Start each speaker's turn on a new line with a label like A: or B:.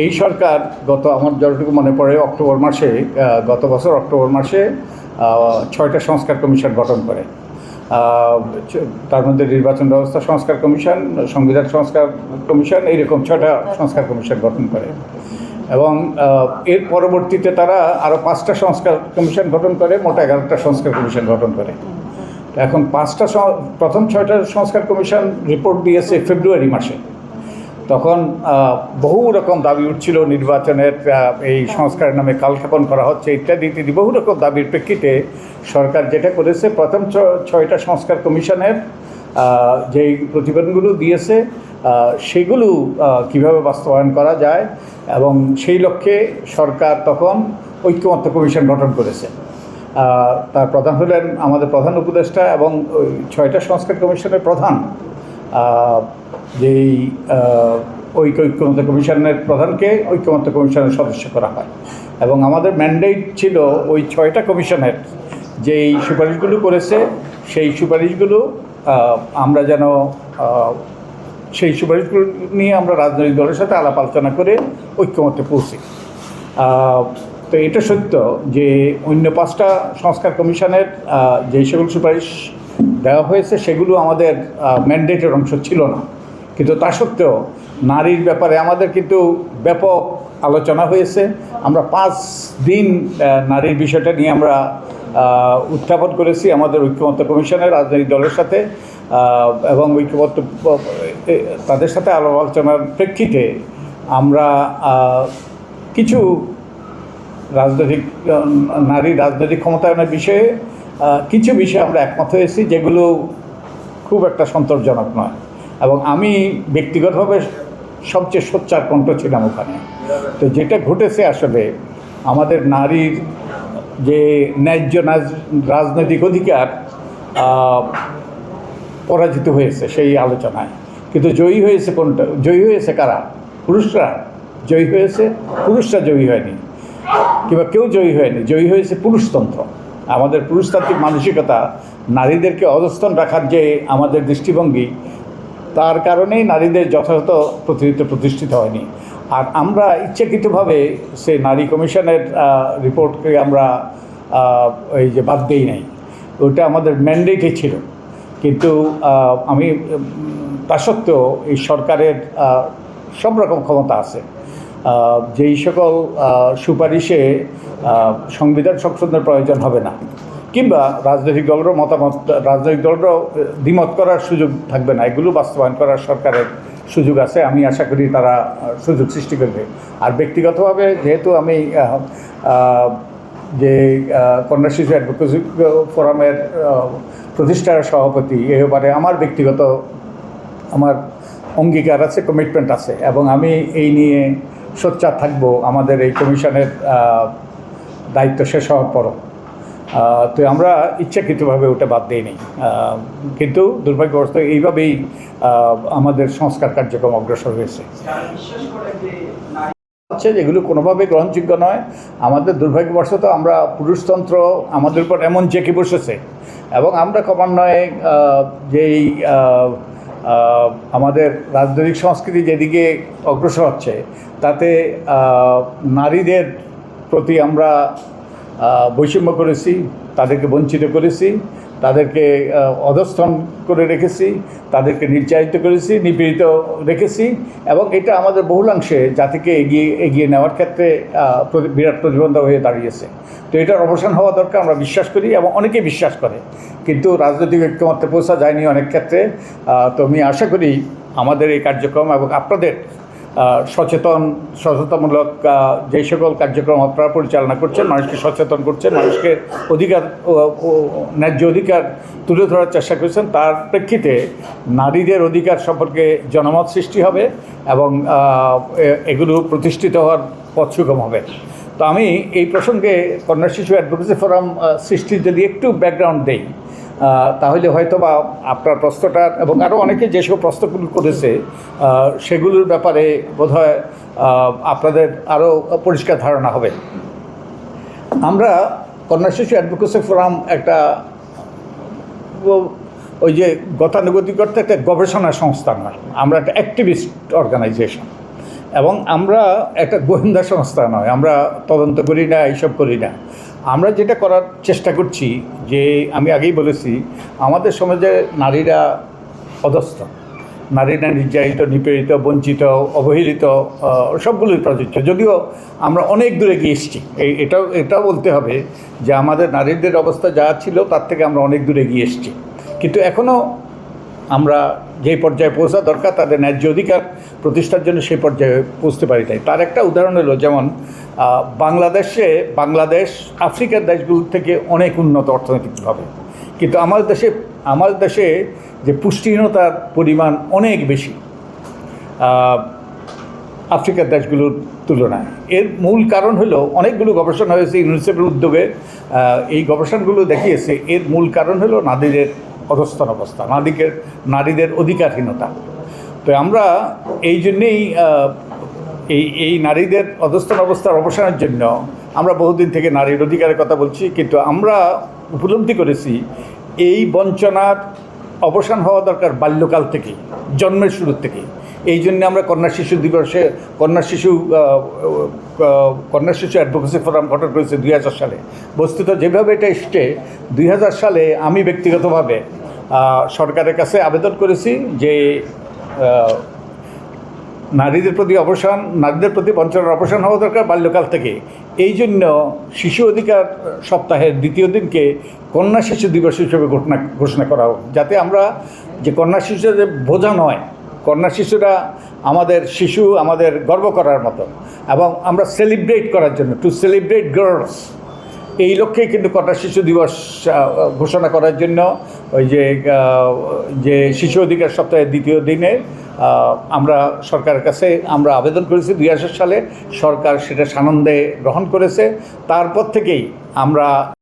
A: এই সরকার গত, আমার যতটুকু মনে পড়ে, অক্টোবর মাসে গত বছর অক্টোবর মাসে ছয়টা সংস্কার কমিশন গঠন করে। তার মধ্যে নির্বাচন ব্যবস্থা সংস্কার কমিশন, সংবিধান সংস্কার কমিশন, এইরকম ছয়টা সংস্কার কমিশন গঠন করে। এবং এর পরবর্তীতে তারা আরও পাঁচটা সংস্কার কমিশন গঠন করে, মোট এগারোটা সংস্কার কমিশন গঠন করে। এখন পাঁচটা প্রথম ছয়টা সংস্কার কমিশন রিপোর্ট দিয়েছে ফেব্রুয়ারি মাসে। তখন বহু রকম দাবি উঠছিল নির্বাচনের এই সংস্কারের নামে কালক্ষেপণ করা হচ্ছে ইত্যাদি ইত্যাদি। বহু রকম দাবির প্রেক্ষিতে সরকার যেটা করেছে, প্রথম ছয়টা সংস্কার কমিশনের যেই প্রতিবেদনগুলো দিয়েছে সেগুলো কীভাবে বাস্তবায়ন করা যায় এবং সেই লক্ষ্যে সরকার তখন ঐক্যমত্য কমিশন গঠন করেছে। তার প্রধান হলেন আমাদের প্রধান উপদেষ্টা এবং ওই ছয়টা সংস্কার কমিশনের প্রধান। যেই ঐক্য, ঐক্যমত্য কমিশনের প্রধানকে ঐক্যমত্য কমিশনের সদস্য করা হয়। এবং আমাদের ম্যান্ডেট ছিল ওই ছয়টা কমিশনের যেই সুপারিশগুলো করেছে, সেই সুপারিশগুলো আমরা যেন সেই সুপারিশগুলো নিয়ে আমরা রাজনৈতিক দলের সাথে আলাপ আলোচনা করে ঐক্যমত্যে পৌঁছি। তো এটা সত্য যে অন্য পাঁচটা সংস্কার কমিশনের যেই সকল সুপারিশ দেওয়া হয়েছে, সেগুলো আমাদের ম্যান্ডেটের অংশ ছিল না। কিন্তু তা সত্ত্বেও নারীর ব্যাপারে আমাদের কিন্তু ব্যাপক আলোচনা হয়েছে। আমরা পাঁচ দিন নারীর বিষয়টা নিয়ে আমরা উত্থাপন করেছি আমাদের ঐক্যমত্য কমিশনের রাজনৈতিক দলের সাথে এবং ঐক্যমত্য তাদের সাথে আলাপ আলোচনার প্রেক্ষিতে আমরা কিছু রাজনৈতিক নারী রাজনৈতিক ক্ষমতায়নের বিষয়ে কিছু বিষয়ে আমরা একমত হয়েছি যেগুলো খুব একটা সন্তোষজনক নয়। এবং আমি ব্যক্তিগতভাবে সবচেয়ে সোচ্চার কণ্ঠ ছিলাম ওখানে। তো যেটা ঘটেছে আসলে, আমাদের নারীর যে ন্যায্য রাজনৈতিক অধিকার পরাজিত হয়েছে সেই আলোচনায়। কিন্তু জয়ী হয়েছে কোনটা? জয়ী হয়েছে কারা? পুরুষরা। জয়ী হয়েছে, পুরুষরা জয়ী হয়নি। কিংবা কেউ জয়ী হয়নি। জয়ী হয়েছে পুরুষতন্ত্র। আমাদের পুরুষতান্ত্রিক মানসিকতা, নারীদেরকে অধস্তন রাখার যে আমাদের দৃষ্টিভঙ্গি, তার কারণেই নারীদের যথাযথ প্রতিনিধিত্ব প্রতিষ্ঠিত হয়নি। আর আমরা ইচ্ছাকৃতভাবে সে নারী কমিশনের রিপোর্টকে আমরা এই যে বাদ দেই নাই। ওটা আমাদের ম্যান্ডেটে ছিল। কিন্তু আমি তা সত্ত্বেও এই সরকারের সব রকম ক্ষমতা আছে। যেই সকল সুপারিশে সংবিধান সংশোধনের প্রয়োজন হবে না। কিংবা রাজনৈতিক দলেরও মতামত, রাজনৈতিক দলেরও দ্বিমত করার সুযোগ থাকবে না। এগুলো বাস্তবায়ন করার সরকারের সুযোগ আছে। আমি আশা করি তারা সুযোগ সৃষ্টি করবে। আর ব্যক্তিগতভাবে যেহেতু আমি যে কন্যা শিশু অ্যাডভোকেসি ফোরামের প্রতিষ্ঠার সভাপতি এ আমার ব্যক্তিগত, আমার অঙ্গীকার আছে, কমিটমেন্ট আছে। এবং আমি এই নিয়ে সোচ্চার থাকব আমাদের এই কমিশনের দায়িত্ব শেষ হওয়ার পরও। তো আমরা ইচ্ছাকৃতভাবে ওটা বাদ দিইনি আহ, কিন্তু দুর্ভাগ্যবশত এইভাবেই আমাদের সংস্কার কার্যক্রম অগ্রসর হয়েছে। হচ্ছে যেগুলো কোনোভাবে গ্রহণযোগ্য নয়। আমাদের দুর্ভাগ্যবশত আমরা পুরুষতন্ত্র আমাদের উপর এমন চেকে বসেছে এবং আমরা ক্রমান্বয়ে যেই আমাদের রাজনৈতিক সংস্কৃতি যেদিকে অগ্রসর হচ্ছে, তাতে নারীদের প্রতি আমরা বৈষম্য করেছি, তাদেরকে বঞ্চিত করেছি, তাদেরকে অধস্থন করে রেখেছি, তাদেরকে নির্যাতিত করেছি, নিপীড়িত রেখেছি এবং এটা আমাদের বহুলাংশে জাতিকে এগিয়ে এগিয়ে নেওয়ার ক্ষেত্রে বিরাট প্রতিবন্ধক হয়ে দাঁড়িয়েছে। তো এটার অবসান হওয়া দরকার, আমরা বিশ্বাস করি এবং অনেকেই বিশ্বাস করে। কিন্তু রাজনৈতিক ঐক্যমত্যে পৌঁছা যায়নি অনেক ক্ষেত্রে। তো আমি আশা করি আমাদের এই কার্যক্রম এবং আপনাদের সচেতন, সচেতনমূলক যেই সকল কার্যক্রম আপনারা পরিচালনা করছেন, মানুষকে সচেতন করছেন, মানুষকে অধিকার ন্যায্য অধিকার তুলে ধরার চেষ্টা করছেন, তার প্রেক্ষিতে নারীদের অধিকার সম্পর্কে জনমত সৃষ্টি হবে এবং এগুলো প্রতিষ্ঠিত হওয়ার পথ সুগম হবে। তো আমি এই প্রসঙ্গে কন্যা শিশু অ্যাডভোকেসি ফোরাম সৃষ্টির যদি একটু ব্যাকগ্রাউন্ড দেই তাহলে হয়তো বা আপনার প্রশ্নটা এবং আরও অনেকে যেসব প্রশ্নগুলো করেছে সেগুলোর ব্যাপারে বোধহয় আপনাদের আরও পরিষ্কার ধারণা হবে। আমরা কন্যা শিশু অ্যাডভোকেসি ফোরাম একটা ওই যে গতানুগতিক অর্থে একটা গবেষণা সংস্থা নয়, আমরা একটা অ্যাক্টিভিস্ট অর্গানাইজেশন এবং আমরা একটা গোয়েন্দা সংস্থা নয়, আমরা তদন্ত করি না, এইসব করি না। আমরা যেটা করার চেষ্টা করছি, যে আমি আগেই বলেছি, আমাদের সমাজে নারীরা অধস্থ। নারীরা নির্যাতিত, নিপীড়িত, বঞ্চিত, অবহেলিত সবগুলোই প্রযোজ্য। যদিও আমরা অনেক দূরে গিয়ে এসেছি। এই এটাও এটাও বলতে হবে যে আমাদের নারীদের অবস্থা যা ছিল, তার থেকে আমরা অনেক দূরে গিয়ে এসেছি। কিন্তু এখনও আমরা যে পর্যায়ে পৌঁছা দরকার, তাদের ন্যায্য অধিকার প্রতিষ্ঠার জন্য সেই পর্যায়ে পৌঁছতে পারি নাই তার একটা উদাহরণ হলো যেমন বাংলাদেশে, বাংলাদেশ আফ্রিকার দেশগুলো থেকে অনেক উন্নত অর্থনৈতিকভাবে। কিন্তু আমাদের দেশে আমাদের দেশে যে পুষ্টিহীনতার পরিমাণ অনেক বেশি আফ্রিকার দেশগুলোর তুলনায়। এর মূল কারণ হলো অনেকগুলো গবেষণা হয়েছে, ইউনিসেফের উদ্যোগে এই গবেষণাগুলো দেখিয়েছে। এর মূল কারণ হলো নারীদের অধস্থান অবস্থা নারীদের নারীদের অধিকারহীনতা। তো আমরা এই জন্যেই এই এই নারীদের অধস্থান অবস্থার অবসানের জন্য আমরা বহুদিন থেকে নারীর অধিকারের কথা বলছি, কিন্তু আমরা উপলব্ধি করেছি, এই বঞ্চনার অবসান হওয়া দরকার বাল্যকাল থেকেই, জন্মের শুরু থেকেই। এই জন্য আমরা কন্যা শিশু দিবসে, কন্যা শিশু কন্যা শিশু অ্যাডভোকেসি ফোরাম গঠন করেছে দুই হাজার সালে। বস্তুত যেভাবে এটা এসছে, দুই হাজার সালে আমি ব্যক্তিগতভাবে সরকারের কাছে আবেদন করেছি যে নারীদের প্রতি অবসান, নারীদের প্রতি বঞ্চনার অবসান হওয়া দরকার বাল্যকাল থেকে। এই জন্য শিশু অধিকার সপ্তাহের দ্বিতীয় দিনকে কন্যা শিশু দিবস হিসেবে ঘোষণা ঘোষণা করা হোক। যাতে আমরা যে কন্যা শিশু যে বোঝা নয় কন্যা শিশুরা আমাদের শিশু আমাদের গর্ব করার মতো এবং আমরা সেলিব্রেট করার জন্য টু সেলিব্রেট গার্লস এই লক্ষ্যেই কিন্তু কন্যা শিশু দিবস ঘোষণা করার জন্য ওই যে যে শিশু অধিকার সপ্তাহের দ্বিতীয় দিনে আমরা সরকারের কাছে আমরা আবেদন করেছি দুই হাজার সালে। সরকার সেটা সানন্দে গ্রহণ করেছে। তারপর থেকেই আমরা